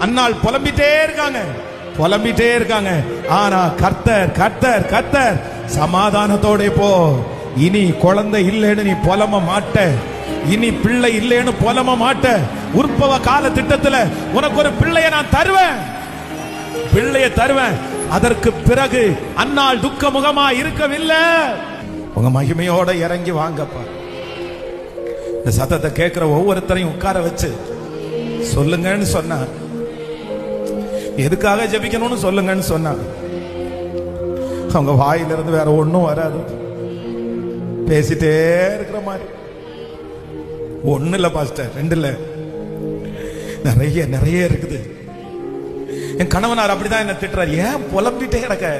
அன்னாள் புலம்பிட்டே இருக்காங்க. புலம்பிட்டே இருக்காங்க. ஆனா கர்த்தர் கர்த்தர் கர்த்தர் சமாதானத்தோட போ. இனி குழந்தை இல்லைன்னு நீ புலம்ப மாட்ட. இனி பிள்ளை இல்லைன்னு புலம்ப மாட்ட. உற்பவ கால திட்டத்துல உனக்கு ஒரு பிள்ளைய நான் தருவேன். பிள்ளைய தருவேன். அதற்கு பிறகு அன்னாள் துக்க முகமா இருக்கவில்லை. உங்க மகிமையோட இறங்கி வாங்கப்பா. இந்த சத்தத்தை கேட்கிற ஒவ்வொருத்தரையும் உட்கார வச்சு சொல்லுங்கன்னு சொன்னா எதுக்காக ஜெபிக்கணும்னு சொல்லுங்கன்னு சொன்னாங்க அவங்க வாயிலிருந்து வேற ஒன்றும் வராது. பேசிட்டே இருக்கிற மாதிரி. ஒண்ணு இல்லை பாஸ்டர். ரெண்டு இல்லை. நிறைய நிறைய இருக்குது. என் கணவனார் அப்படிதான் என்ன திட்டுறாரு. ஏன் புலம்பிட்டே கிடக்க?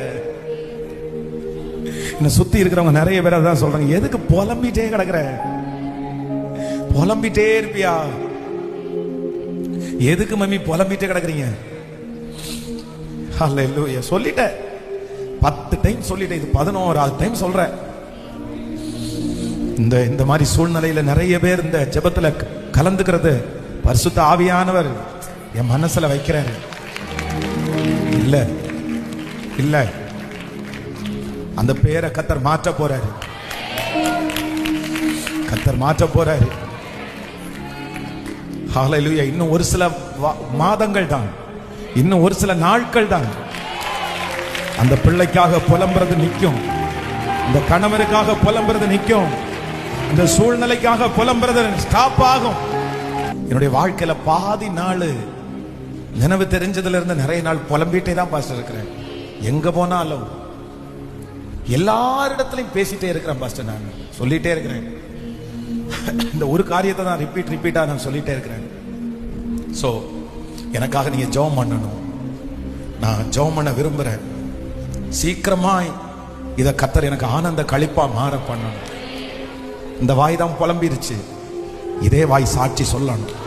என்ன சுத்தி இருக்கிறவங்க நிறைய பேர் அதான் சொல்றாங்க. எதுக்கு புலம்பிட்டே கிடக்குற? புலம்பிட்டே இருப்பியா? எதுக்கு மம்மி புலம்பிட்டே கிடக்குறீங்க? ஹalleluya சொல்லிட்டேன். பத்து டைம் சொல்லிட்டேன். இது பதினோராவது டைம் சொல்றேன். இந்த இந்த மாதிரி சூழ்நிலையில நிறைய பேர் இந்த ஜெபத்துல கலந்துக்கிறது. பரிசுத்த ஆவியானவர் என் மனசுல வைக்கிறாரு. இல்ல இல்ல. அந்த பேரை கத்தர் மாற்ற போறாரு. கத்தர் மாற்ற போறாரு. இன்னும் ஒரு சில மாதங்கள் தான் இன்னும் ஒரு சில நாட்கள் தான். அந்த பிள்ளைக்காக புலம்புறது நிற்கும். இந்த கணவருக்காக புலம்புறது நிற்கும். இந்த சூழ்நிலைக்காக புலம்புறது ஸ்டாப் ஆகும். என்னுடைய வாழ்க்கையில பாதி நாள் நினைவு தெரிஞ்சதுல இருந்து நிறைய நாள் புலம்பிட்டே தான் பாஸ்டர் இருக்கிறேன். எங்க போனாலும். எல்லாரிடத்திலையும் பேசிட்டே இருக்கிறேன் பாஸ்டர் நான். சொல்லிட்டே இருக்கிறேன். இந்த ஒரு காரியத்தை தான் ரிப்பீட் ரிப்பீட்டா நான் சொல்லிட்டே இருக்கிறேன். ஸோ எனக்காக நீங்க ஜெபம் பண்ணணும். நான் ஜெபம் பண்ண விரும்புறேன். சீக்கிரமாய் இதை கத்தர் எனக்கு ஆனந்த கழிப்பாக மாற பண்ணணும். இந்த வாய் தான் புலம்பிருச்சு. இதே வாய் சாட்சி சொல்லணும்.